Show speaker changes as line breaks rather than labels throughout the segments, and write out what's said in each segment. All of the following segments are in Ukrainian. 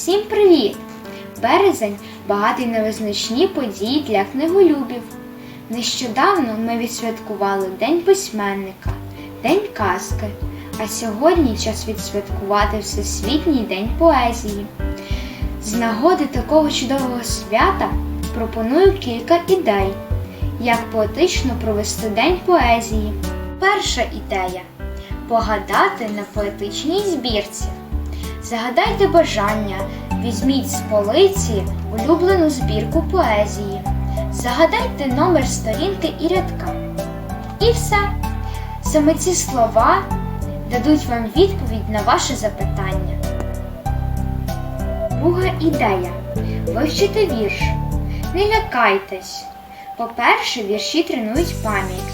Всім привіт! Березень багатий на визначні події для книголюбів. Нещодавно ми відсвяткували День письменника, День казки, а сьогодні час відсвяткувати Всесвітній день поезії. З нагоди такого чудового свята пропоную кілька ідей, як поетично провести День поезії. Перша ідея погадати на поетичній збірці. Загадайте бажання, візьміть з полиці улюблену збірку поезії. Загадайте номер сторінки і рядка. І все. Саме ці слова дадуть вам відповідь на ваше запитання. Друга ідея вивчити вірш. Не лякайтесь. По-перше, вірші тренують пам'ять.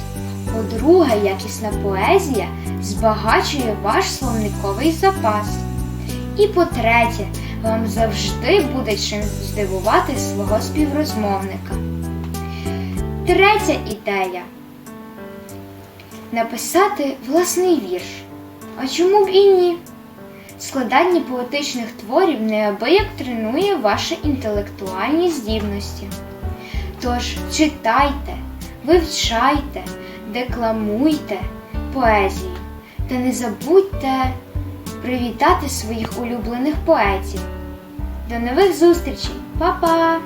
По-друге, якісна поезія збагачує ваш словниковий запас. І по-третє, вам завжди буде чим здивувати свого співрозмовника. Третя ідея написати власний вірш. А чому б і ні? Складання поетичних творів неабияк тренує ваші інтелектуальні здібності. Тож читайте, вивчайте, декламуйте поезію та не забудьте привітати своїх улюблених поетів. До нових зустрічей, Па-па!